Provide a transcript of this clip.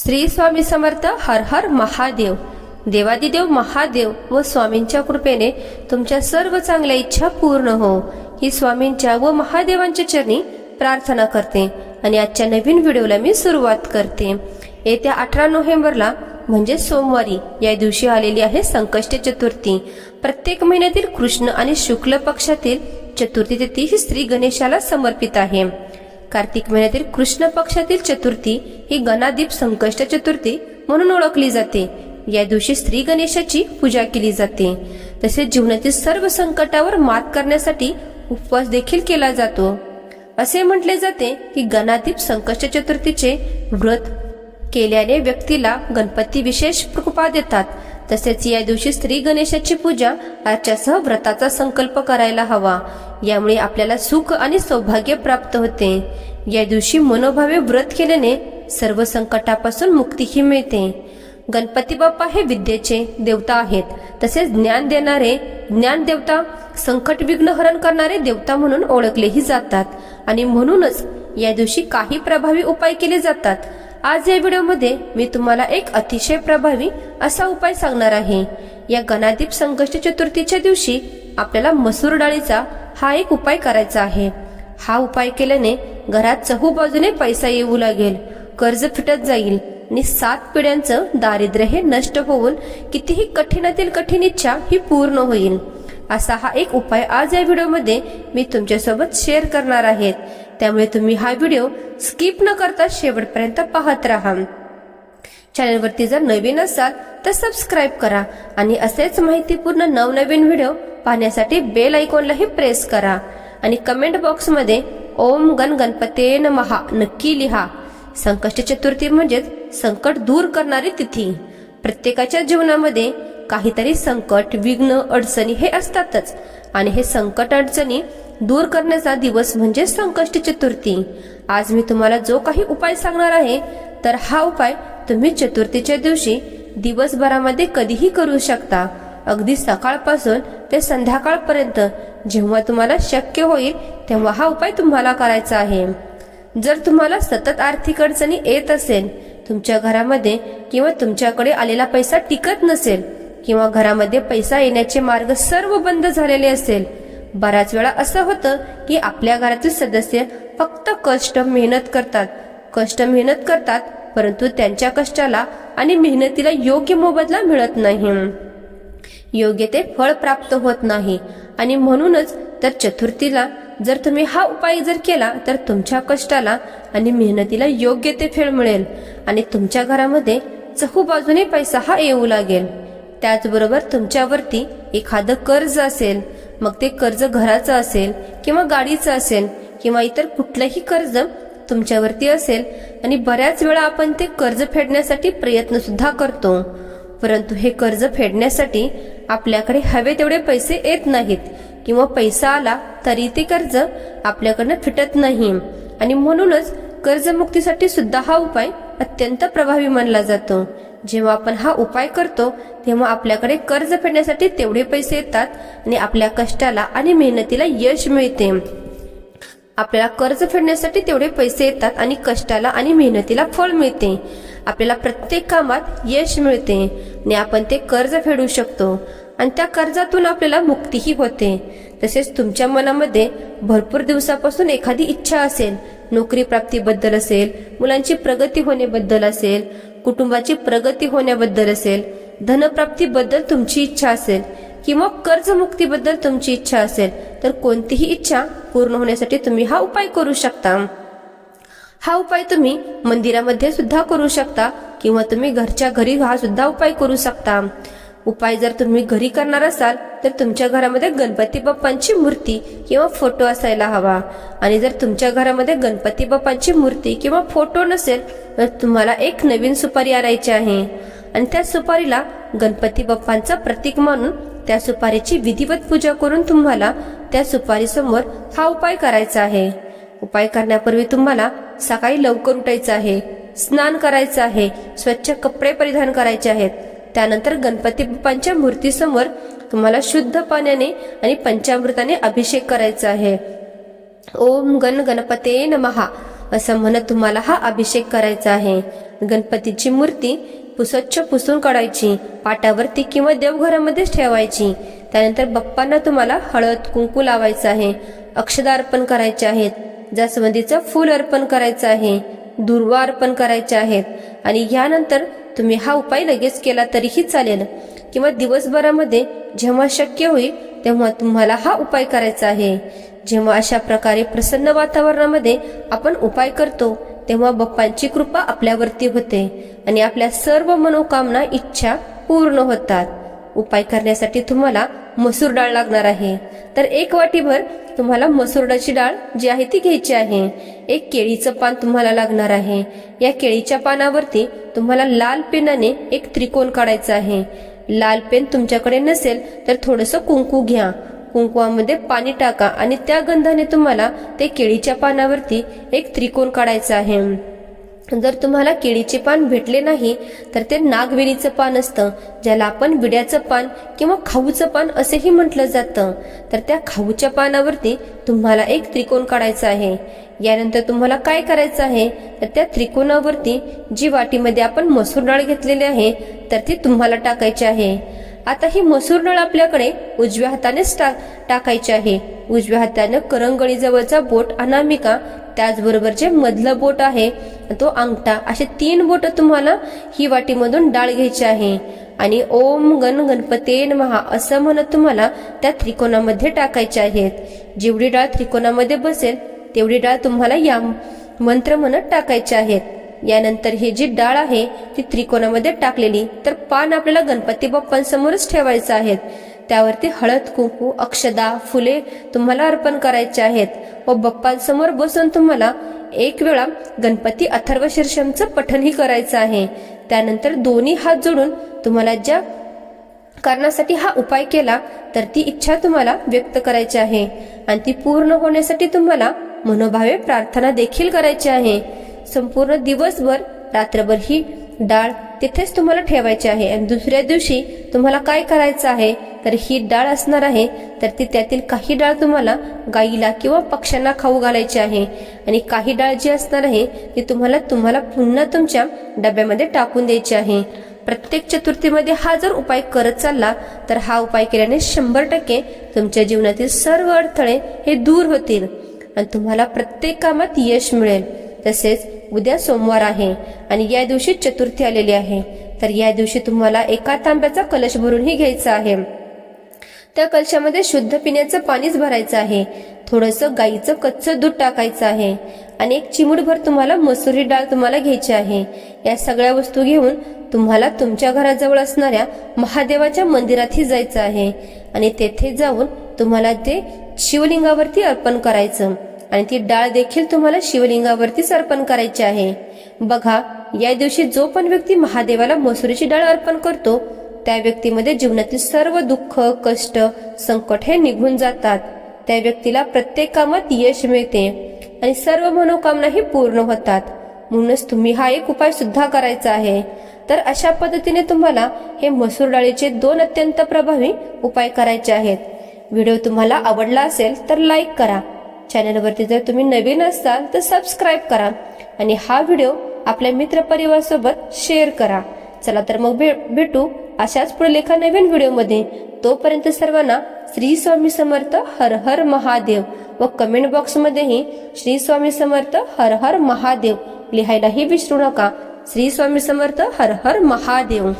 श्री स्वामी समर्थ हर हर महादेव. देवादिदेव महादेव व स्वामींच्या कृपेने तुमच्या सर्व चांगल्या इच्छा पूर्ण हो. ही स्वामींच्या व महादेवांच्या चरणी प्रार्थना करते आणि आजच्या नवीन व्हिडिओला मी सुरुवात करते. येत्या अठरा नोव्हेंबरला म्हणजे सोमवारी या दिवशी आलेली आहे संकष्ट चतुर्थी. प्रत्येक महिन्यातील कृष्ण आणि शुक्ल पक्षातील चतुर्थी तिथी ही श्री गणेशाला समर्पित आहे. कार्तिक महिन्यातील कृष्ण पक्षातील चतुर्थी ही गणादीप संकष्ट चतुर्थी म्हणून ओळखली जाते. या दिवशी श्री गणेशाची पूजा केली जाते. तसेच जीवनातील सर्व संकटावर मात करण्यासाठी उपवास देखील केला जातो. असे म्हटले जाते की गणादीप संकष्ट चतुर्थीचे व्रत केल्याने व्यक्तीला गणपती विशेष कृपा देतात. तसेच या दिवशी श्री गणेशाची पूजा अर्चासह व्रताचा संकल्प करायला हवा. यामुळे आपल्याला सुख आणि सौभाग्य प्राप्त होते. या दिवशी मनोभावे व्रत केल्याने सर्व संकटापासून मुक्तीही मिळते. गणपती बाप्पा हे विद्येचे देवता आहेत. तसेच ज्ञान देणारे ज्ञान देवता संकट विघ्न हरण करणारे देवता म्हणून ओळखलेही जातात. आणि म्हणूनच या दिवशी काही प्रभावी उपाय केले जातात. आज या व्हिडिओमध्ये मी तुम्हाला एक अतिशय प्रभावी असा उपाय सांगणार आहे. या गणादीप संकष्ट चतुर्थीच्या दिवशी आपल्याला मसूर डाळीचा हा एक उपाय करायचा आहे. हा उपाय केल्याने घरात चहू बाजूने पैसा येऊ लागेल कर्ज फिटत जाईल आणि सात पिढ्यांचं दारिद्र्य हे नष्ट होऊन कितीही कठीणातील कठीण इच्छा ही पूर्ण होईल. असा हा एक उपाय आज या व्हिडिओमध्ये मी तुमच्यासोबत शेअर करणार आहेत त्यामुळे तुम्ही हा व्हिडिओ स्किप न करता शेवटपर्यंत पाहत राहा. चॅनलवरती जर नवीन असाल तर सबस्क्राईब करा आणि असेच माहितीपूर्ण नवनवीन व्हिडिओ पाहण्यासाठी बेल आयकॉनलाही प्रेस करा. आणि कमेंट बॉक्समध्ये ओम गण गणपते महा नक्की लिहा. संकष्ट चतुर्थी म्हणजेच संकट दूर करणारी तिथी. प्रत्येकाच्या जीवनामध्ये काहीतरी संकट विघ्न अडचणी हे असतातच. आणि हे संकट अडचणी दूर करण्याचा दिवस म्हणजे संकष्ट चतुर्थी आज मी तुम्हाला जो काही उपाय सांगणार आहे तर हा उपाय तुम्ही चतुर्थीच्या दिवशी दिवसभरामध्ये कधीही करू शकता. अगदी सकाळपासून ते संध्याकाळपर्यंत जेव्हा तुम्हाला शक्य होईल तेव्हा हा उपाय तुम्हाला करायचा आहे. जर तुम्हाला सतत आर्थिक अडचणी येत असेल तुमच्या घरामध्ये किंवा तुमच्याकडे आलेला पैसा टिकत नसेल किंवा घरामध्ये पैसा येण्याचे मार्ग सर्व बंद झालेले असेल. बऱ्याच वेळा असं होतं की आपल्या घरातील सदस्य फक्त कष्ट मेहनत करतात. कष्ट मेहनत करतात परंतु त्यांच्या कष्टाला आणि मेहनतीला योग्य मोबदला मिळत नाही. योग्य ते फळ प्राप्त होत नाही. आणि म्हणूनच तर चतुर्थीला जर तुम्ही हा उपाय जर केला तर तुमच्या कष्टाला आणि मेहनतीला योग्य ते फेळ मिळेल. आणि तुमच्या घरामध्ये चहू बाजूने पैसा हा येऊ लागेल. त्याचबरोबर तुमच्यावरती एखादं कर्ज असेल मग ते कर्ज घराचं असेल किंवा गाडीचं असेल किंवा इतर कुठलंही कर्ज तुमच्यावरती असेल आणि बऱ्याच वेळा आपण ते कर्ज फेडण्यासाठी प्रयत्न सुद्धा करतो. परंतु हे कर्ज फेडण्यासाठी आपल्याकडे हवे तेवढे पैसे येत नाहीत किंवा पैसा आला तरी ते कर्ज आपल्याकडनं फिटत नाही. आणि म्हणूनच कर्जमुक्तीसाठी सुद्धा हा उपाय अत्यंत प्रभावी मानला जातो. जेव्हा आपण हा उपाय करतो तेव्हा आपल्याकडे कर्ज फेडण्यासाठी तेवढे पैसे येतात आणि आपल्या कष्टाला आणि मेहनतीला यश मिळते. आपल्याला कर्ज फेडण्यासाठी तेवढे पैसे येतात आणि कष्टाला आणि मेहनतीला फळ मिळते. आपल्याला प्रत्येक कामात यश मिळते आणि आपण ते कर्ज फेडू शकतो आणि त्या कर्जातून आपल्याला मुक्तीही होते. तसेच तुमच्या मनामध्ये भरपूर दिवसापासून एखादी इच्छा असेल नोकरी प्राप्तीबद्दल असेल मुलांची प्रगती होण्याबद्दल असेल कुटुंबाची प्रगती होण्याबद्दल असेल धनप्राप्तीबद्दल तुमची इच्छा असेल किंवा कर्जमुक्तीबद्दल तुमची इच्छा असेल तर कोणतीही इच्छा पूर्ण होण्यासाठी तुम्ही हा उपाय करू शकता. हा उपाय तुम्ही मंदिरामध्ये सुद्धा करू शकता किंवा तुम्ही घरच्या घरी हा सुद्धा उपाय करू शकता. उपाय जर तुम्ही घरी करणार असाल तर तुमच्या घरामध्ये गणपती बाप्पांची मूर्ती किंवा फोटो असायला हवा. आणि जर तुमच्या घरामध्ये गणपती बाप्पांची मूर्ती किंवा फोटो नसेल तर तुम्हाला एक नवीन सुपारी आणायची आहे. आणि त्या सुपारीला गणपती बाप्पांचं प्रतीक मानून त्या सुपारीची विधिवत पूजा करून तुम्हाला त्या सुपारीसमोर हा उपाय करायचा आहे. उपाय करण्यापूर्वी तुम्हाला सकाळी लवकर उठायचं आहे स्नान करायचं आहे स्वच्छ कपडे परिधान करायचे आहेत. त्यानंतर गणपती बाप्पांच्या मूर्तीसमोर तुम्हाला शुद्ध पाण्याने आणि पंचामृताने अभिषेक करायचा आहे. ओम गण गणपते नमहा असं म्हणत तुम्हाला हा अभिषेक करायचा आहे. गणपतीची मूर्ती स्वच्छ पुसून काढायची पाटावरती किंवा देवघरामध्येच ठेवायची. त्यानंतर बाप्पांना तुम्हाला हळद कुंकू लावायचं आहे. अक्षदा अर्पण करायचे आहेत. जास्वंदीचं फूल अर्पण करायचं आहे. दुर्वा अर्पण करायचे आहेत. आणि यानंतर तुम्ही हा उपाय लगेच केला तरीही चालेल. किंवा दिवसभरामध्ये जेव्हा शक्य होईल तेव्हा तुम्हाला हा उपाय करायचा आहे. जेव्हा अशा प्रकारे प्रसन्न वातावरणामध्ये आपण उपाय करतो तेव्हा बाप्पांची कृपा आपल्यावरती होते आणि आपल्या सर्व मनोकामना इच्छा पूर्ण होतात. उपाय करण्यासाठी तुम्हाला मसूर डाळ लागणार आहे. तर एक वाटीभर तुम्हाला मसुरडाची डाळ जी आहे ती घ्यायची आहे. एक केळीचं पान तुम्हाला लागणार आहे. या केळीच्या पानावरती तुम्हाला लाल पेनाने एक त्रिकोण काढायचा आहे. लाल पेन तुमच्याकडे नसेल तर थोडंसं कुंकू घ्या. कुंकुवामध्ये पाणी टाका आणि त्या गंधाने तुम्हाला ते केळीच्या पानावरती एक त्रिकोण काढायचा आहे. जर तुम्हाला केळीचे पान भेटले नाही तर ते नागवेलीचं पान असतं ज्याला आपण विड्याचं पान किंवा खाऊचं पान असेही म्हटलं जातं. तर त्या खाऊच्या पानावरती तुम्हाला एक त्रिकोण काढायचा आहे. यानंतर तुम्हाला काय करायचं आहे? तर त्या त्रिकोणावरती जी वाटीमध्ये आपण मसूर डाळ घेतलेली आहे तर ती तुम्हाला टाकायची आहे. आता ही मसूर डाळ आपल्याकडे उजव्या हातानेच टा टाकायची आहे. उजव्या हाताने करंगळीजवळचा बोट अनामिका त्याचबरोबर जे मधलं बोट आहे तो अंगठा. असे तीन बोट तुम्हाला ही वाटीमधून डाळ घ्यायची आहे. आणि ओम गण गणपते महा असं म्हणत तुम्हाला त्या त्रिकोणामध्ये टाकायचे आहेत. जेवढी डाळ त्रिकोणामध्ये बसेल तेवढी डाळ तुम्हाला या मंत्र म्हणत टाकायचे आहेत. यानंतर ही जी डाळ आहे ती त्रिकोणामध्ये टाकलेली तर पान आपल्याला गणपती बाप्पांसमोरच ठेवायचं आहेत त्यावरती हळद कुंकू अक्षदा फुले तुम्हाला अर्पण करायचे आहेत. व बाप्पांसमोर बसून तुम्हाला एक वेळा गणपती अथर्व शीर्षमचं पठणही करायचं आहे. त्यानंतर दोन्ही हात जोडून तुम्हाला ज्या कारणासाठी हा उपाय केला तर ती इच्छा तुम्हाला व्यक्त करायची आहे. आणि ती पूर्ण होण्यासाठी तुम्हाला मनोभावे प्रार्थना देखील करायची आहे. संपूर्ण दिवसभर रात्रभर ही डाळ तिथेच तुम्हाला ठेवायची आहे. आणि दुसऱ्या दिवशी तुम्हाला काय करायचं आहे? तर ही डाळ असणार आहे. तर ती त्यातील काही डाळ तुम्हाला गाईला किंवा पक्ष्यांना खाऊ घालायची आहे. आणि काही डाळ जी असणार आहे ती तुम्हाला तुम्हाला पुन्हा तुमच्या डब्यामध्ये टाकून द्यायची आहे. प्रत्येक चतुर्थीमध्ये हा जर उपाय करत चालला तर हा उपाय केल्याने शंभर टक्के तुमच्या जीवनातील सर्व अडथळे हे दूर होतील. आणि तुम्हाला प्रत्येक कामात यश मिळेल. तसेच उद्या सोमवार आहे आणि या दिवशी चतुर्थी आलेली आहे. तर या दिवशी तुम्हाला एका तांब्याचा कलश भरूनही घ्यायचा आहे. त्या कलशामध्ये शुद्ध पिण्याचं पाणीच भरायचं आहे. थोडंसं गाईचं कच्चं दूध टाकायचं आहे. आणि एक चिमूटभर तुम्हाला मसुरी डाळ तुम्हाला घ्यायची आहे. या सगळ्या वस्तू घेऊन तुम्हाला तुमच्या घराजवळ असणाऱ्या महादेवाच्या मंदिरातही जायचं आहे. आणि तेथे जाऊन तुम्हाला ते शिवलिंगावरती अर्पण करायचं. आणि ती डाळ देखील तुम्हाला शिवलिंगावरतीच अर्पण करायची आहे. बघा या दिवशी जो पण व्यक्ती महादेवाला मसुरीची डाळ अर्पण करतो त्या व्यक्तीमध्ये जीवनातील सर्व दुःख कष्ट संकट हे निघून जातात. त्या व्यक्तीला प्रत्येक कामात यश मिळते आणि सर्व मनोकामनाही पूर्ण होतात. म्हणूनच तुम्ही हा एक उपाय सुद्धा करायचा आहे. तर अशा पद्धतीने तुम्हाला हे मसूर डाळीचे दोन अत्यंत प्रभावी उपाय करायचे आहेत. व्हिडिओ तुम्हाला आवडला असेल तर लाईक करा. चॅनलवरती जर तुम्ही नवीन असाल तर सबस्क्राईब करा आणि हा व्हिडिओ आपल्या मित्रपरिवारासोबत शेअर करा. चला तर मग भे भेटू अशाच पुढे लेखा नवीन व्हिडिओमध्ये तोपर्यंत सर्वांना श्री स्वामी समर्थ हर हर महादेव व कमेंट बॉक्समध्येही श्री स्वामी समर्थ हर हर महादेव लिहायलाही विसरू नका. श्री स्वामी समर्थ हर हर महादेव.